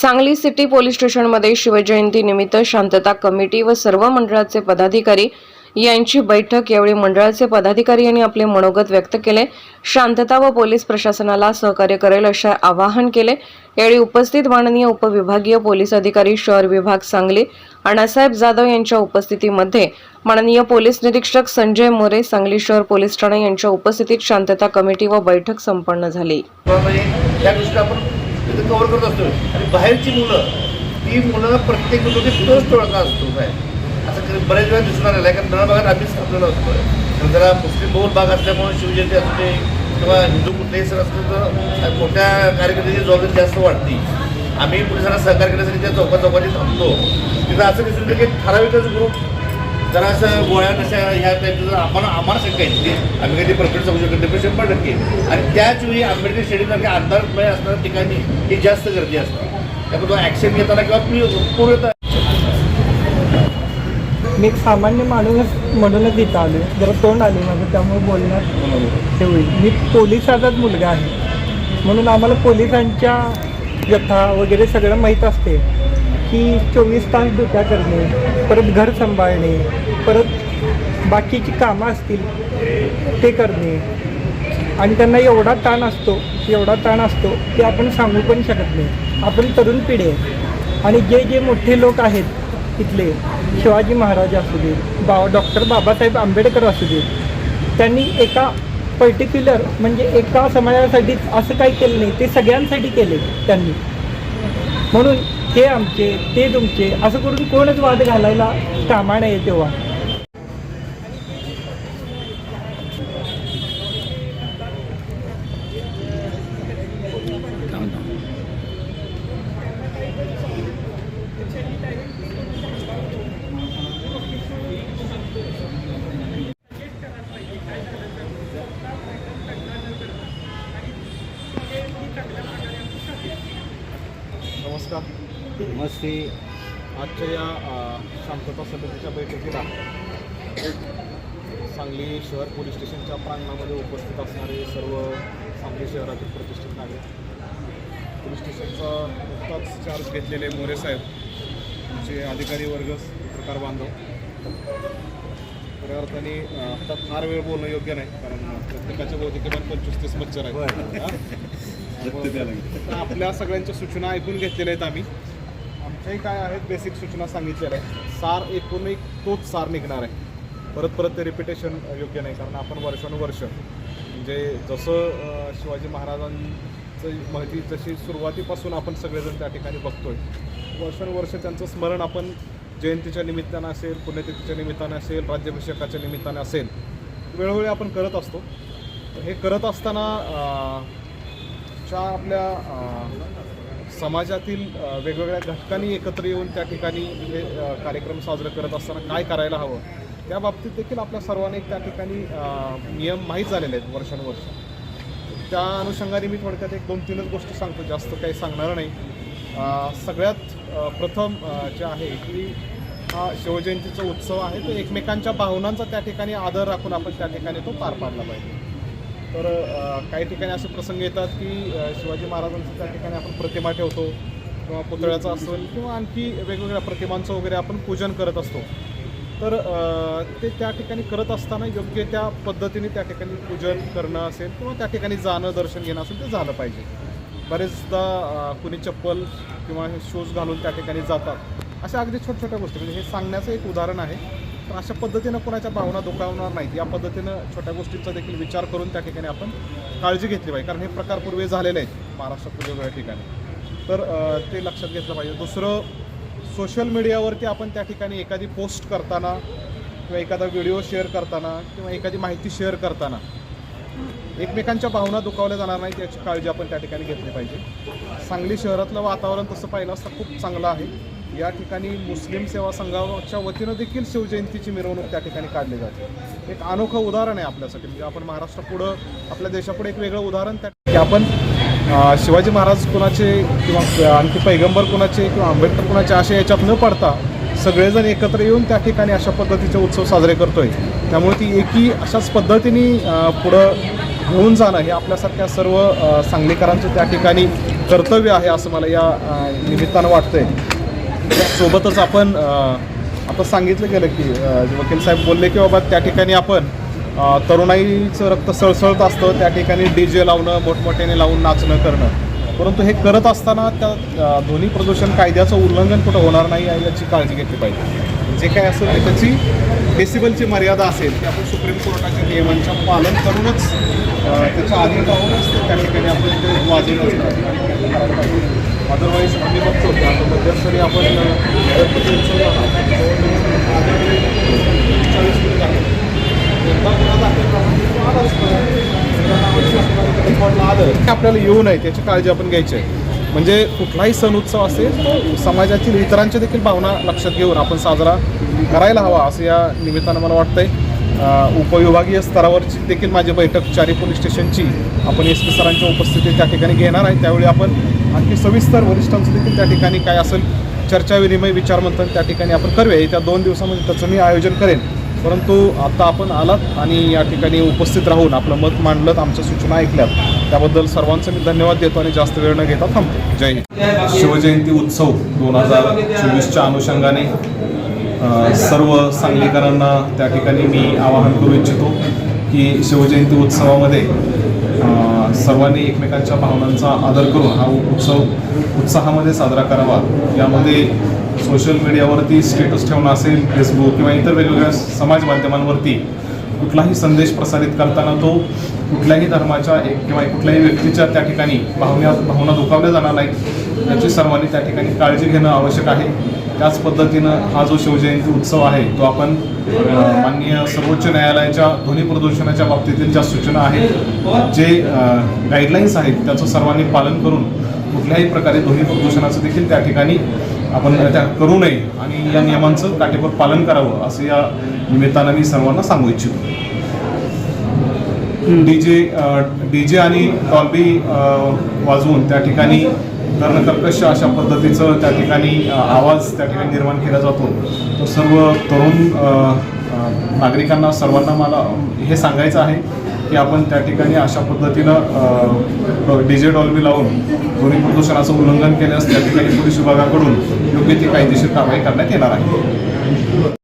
Sangli city police स्टेशनमध्ये शिवजयंती निमित्त शांतता कमिटी व सर्व मंडळाचे पदाधिकारी यांची बैठक. यावेळी मंडळाचे पदाधिकारी यांनी आपले मनोगत व्यक्त केले. शांतता व पोलीस प्रशासनाला सहकार्य करेल असे आवाहन केले. यावेळी उपस्थित माननीय उपविभागीय पोलीस अधिकारी शहर विभाग सांगली अण्णासाहेब जाधव यांच्या उपस्थितीमध्ये माननीय पोलीस निरीक्षक संजय मोरे सांगली शहर पोलीस ठाणे यांच्या उपस्थितीत शांतता कमिटी व बैठक संपन्न झाली. तिथं कवर कव्हर करत असतो आणि बाहेरची मुलं ती मुलं प्रत्येक मुलं तोच टोळका असतो काय असं कधी बऱ्याच वेळा दिसून आलेलं आहे कारण नळ भागात आम्हीच थांबलेलो असतो कारण जरा मुस्लिम बहुल भाग असल्यामुळे शिवजयंती असते किंवा हिंदू कुठलेही सण असतो तर मोठ्या कार्यकर्त्याची जबाबदारी जास्त वाढते आम्ही पोलिसांना सहकार्य करण्यासाठी त्या चौका चौकाची थांबतो. तिथं असं दिसून येतं की ठराविकच ग्रुप जरा असं गोळ्या कशा ह्या टाईपचं जर आम्हाला आम्हाला शक्य आहे. आम्ही कधी प्रकट सांगू शकत नाही पण शंभर टक्के. आणि त्याच वेळी आंबेडकर स्टेडियमसारख्या अंधारमय असणाऱ्या ठिकाणी ही जास्त गर्दी असते. त्यामुळे ॲक्शन घेताना किंवा पू- पूर्णतः मी एक सामान्य माणूस म्हणूनच इथं आलो जरा तोंड आले माझं त्यामुळे बोलण्यात हे होईल. मी पोलिसाचाच मुलगा आहे. म्हणून आम्हाला पोलिसांच्या व्यथा वगैरे सगळं माहीत असते. की चोवीस तास ड्युट्या करणे परत घर सांभाळणे परत बाकीची कामं असतील ते करणे. आणि त्यांना एवढा ताण असतो एवढा ताण असतो की आपण सांगू पण शकत नाही. आपण तरुण पिढी आहे. आणि जे जे मोठे लोक आहेत इथले शिवाजी महाराज असू देत बा डॉक्टर बाबासाहेब आंबेडकर असू देत त्यांनी एका पर्टिक्युलर म्हणजे एका समाजासाठी असं काही केलं नाही ते सगळ्यांसाठी केले त्यांनी. म्हणून हे आमचे ते तुमचे असं करून कोणच वाद घालायला कामा नाही तेव्हा. नमस्कार नमस्ते आजच्या या शांतता समितीच्या बैठकीला सांगली शहर पोलीस स्टेशनच्या प्रांगणामध्ये उपस्थित असणारे सर्व सांगली शहरातील प्रतिष्ठित नागरिक पोलीस स्टेशनचा नुकताच चार्ज घेतलेले मोरे साहेब आमचे अधिकारी वर्ग पत्रकार बांधव. खऱ्या अर्थाने आता फार वेळ बोलणं योग्य नाही कारण प्रत्येकाच्या किमान पंचवीस तीस मच्छर हा? तर आपल्या सगळ्यांच्या सूचना ऐकून घेतलेल्या आहेत आम्ही. आमच्याही काय आहेत बेसिक सूचना सांगितलेल्या आहेत. सार एकूण एक तोच सार निघणार आहे. परत परत ते रिपिटेशन योग्य नाही कारण आपण वर्षानुवर्ष म्हणजे जसं शिवाजी महाराजांचं माहिती जशी सुरुवातीपासून आपण सगळेजण त्या ठिकाणी बघतोय वर्षानुवर्ष त्यांचं स्मरण आपण जयंतीच्या निमित्तानं असेल पुण्यतिथीच्या निमित्तानं असेल राज्याभिषेकाच्या निमित्तानं असेल वेळोवेळी आपण करत असतो. तर हे करत असताना ज्या आपल्या समाजातील वेगवेगळ्या घटकांनी एकत्र येऊन त्या ठिकाणी हे कार्यक्रम साजरे करत असताना काय करायला हवं त्या बाबतीत देखील आपल्या सर्वांना त्या ठिकाणी नियम माहीत झालेले आहेत वर्षानुवर्ष. त्या अनुषंगाने मी थोडक्यात एक दोन तीनच गोष्टी सांगतो जास्त काही सांगणार नाही. सगळ्यात प्रथम जे आहे की हा शिवजयंतीचा उत्सव आहे तो एकमेकांच्या भावनांचा त्या ठिकाणी आदर राखून आपण त्या ठिकाणी तो पार पाडला पाहिजे. तर काही ठिकाणी असे प्रसंग येतात की शिवाजी महाराजांचं त्या ठिकाणी आपण प्रतिमा ठेवतो किंवा पुतळ्याचा असेल किंवा आणखी वेगवेगळ्या प्रतिमांचं वगैरे आपण पूजन करत असतो. तर ते त्या ठिकाणी करत असताना योग्य त्या पद्धतीने त्या ठिकाणी पूजन करणं असेल किंवा त्या ठिकाणी जाणं दर्शन घेणं असेल ते झालं पाहिजे. बरेचदा कुणी चप्पल किंवा शूज घालून त्या ठिकाणी जातात. अशा अगदी छोट्या छोट्या गोष्टी म्हणजे हे सांगण्याचं एक उदाहरण आहे. तर अशा पद्धतीनं कोणाच्या भावना दुखावणार नाहीत. या पद्धतीनं छोट्या गोष्टींचा देखील विचार करून त्या ठिकाणी आपण काळजी घेतली पाहिजे. कारण हे प्रकार पूर्वी झालेले आहेत महाराष्ट्रात वेगवेगळ्या ठिकाणी. तर ते लक्षात घेतलं पाहिजे. दुसरं सोशल मीडियावरती आपण त्या ठिकाणी एखादी पोस्ट करताना किंवा एखादा व्हिडिओ शेअर करताना किंवा एखादी माहिती शेअर करताना एकमेकांच्या भावना दुखावल्या जाणार नाहीत याची काळजी आपण त्या ठिकाणी घेतली पाहिजे. सांगली शहरातलं वातावरण तसं पाहिलं असता खूप चांगलं आहे. या ठिकाणी मुस्लिम सेवा संघाच्या वतीनं देखील शिवजयंतीची मिरवणूक त्या ठिकाणी काढली जाते. एक अनोखं उदाहरण आहे आपल्यासाठी. म्हणजे आपण महाराष्ट्रापुढं आपल्या देशापुढे एक वेगळं उदाहरण त्या की आपण शिवाजी महाराज कोणाचे किंवा आणखी पैगंबर कोणाचे किंवा आंबेडकर कोणाचे असे याच्यात न पडता सगळेजण एकत्र येऊन त्या ठिकाणी अशा पद्धतीचे उत्सव साजरे करतोय. त्यामुळे ती एकी अशाच पद्धतीने पुढं घेऊन जाणं हे आपल्यासारख्या सर्व सांगलीकरांचं त्या ठिकाणी कर्तव्य आहे असं मला या निमित्तानं वाटतंय. सोबतच आपण आता सांगितलं गेलं की वकील साहेब बोलले की बाबा त्या ठिकाणी आपण तरुणाईचं रक्त सळसळत असतं त्या ठिकाणी डी जे लावणं मोठमोठ्याने लावून नाचणं करणं. परंतु हे करत असताना त्या ध्वनी प्रदूषण कायद्याचं उल्लंघन कुठं होणार नाही आहे याची काळजी घेतली पाहिजे. जे काय असेल ते त्याची डेसिबलची मर्यादा असेल ती आपण सुप्रीम कोर्टाच्या नियमांचं पालन करूनच त्याचं त्याच्या आधी राहूनच त्या ठिकाणी आपण ते वाजवलं अदरवाईज आम्ही बघतो की आता मध्यंतरी आपण गणपती उत्सव चाळीस मिनिट आहे. एकदा गुन्हा दाखल आलं आपल्याला येऊ नये त्याची काळजी आपण घ्यायची आहे म्हणजे कुठलाही सण उत्सव असेल तो समाजातील इतरांच्या देखील भावना लक्षात घेऊन आपण साजरा करायला हवा असं या निमित्तानं मला वाटतंय उपविभागीय स्तरावरची देखील माझी बैठक चारी पोलीस स्टेशनची आपण एस पी सरांच्या उपस्थितीत त्या ठिकाणी घेणार आहे. त्यावेळी आपण आणखी सविस्तर वरिष्ठांचं देखील त्या ठिकाणी काय असेल चर्चा विनिमय विचारमंथन त्या ठिकाणी आपण करूया. येत्या दोन दिवसामध्ये त्याचं मी आयोजन करेन. परंतु आता आपण आलात आणि या ठिकाणी उपस्थित राहून आपलं मत मांडलं आमच्या सूचना ऐकल्यात. त्याबद्दल सर्वांचं मी धन्यवाद देतो आणि जास्त वेळ न घेता थांबतो. जय हिंद. शिवजयंती उत्सव दोन हजार चोवीसच्या अनुषंगाने सर्व सांगलीकरांना त्या ठिकाणी मी आवाहन करू इच्छितो की शिवजयंती उत्सवामध्ये सर्वांनी एकमेकांच्या भावनांचा आदर करून हा उत्सव उत्साहामध्ये साजरा करावा. यामध्ये सोशल मीडियावरती स्टेटस ठेवणं असेल फेसबुक किंवा इतर वेगवेगळ्या समाज माध्यमांवरती कुठलाही संदेश प्रसारित करताना तो कुठल्याही धर्माच्या एक किंवा कुठल्याही व्यक्तीच्या त्या ठिकाणी भावना भावना दुखावल्या जाणार नाहीत. याची सर्वांनी त्या ठिकाणी काळजी घेणं आवश्यक आहे. त्याच पद्धतीनं हा जो शिवजयंती उत्सव आहे तो आपण माननीय सर्वोच्च न्यायालयाच्या ध्वनी प्रदूषणाच्या बाबतीतील ज्या सूचना आहेत जे गाईडलाईन्स आहेत त्याचं सर्वांनी पालन करून कुठल्याही प्रकारे ध्वनी प्रदूषणाचं देखील त्या ठिकाणी आपण त्या करू नये आणि या नियमांचं काटेकोर पालन करावं असं या निमित्तानं मी सर्वांना सांगू इच्छितो. डी जे डी जे आणि डॉल्बी वाजवून त्या ठिकाणी कर्णकर्कश अशा पद्धतीचं त्या ठिकाणी आवाज त्या ठिकाणी निर्माण केला जातो. तो सर्व तरुण नागरिकांना सर्वांना मला हे सांगायचं आहे की आपण त्या ठिकाणी अशा पद्धतीनं डी जे डॉल्बी लावून ध्वनी प्रदूषणाचं उल्लंघन केल्यास त्या ठिकाणी पोलीस विभागाकडून योग्य ती कायदेशीर कारवाई करण्यात येणार आहे.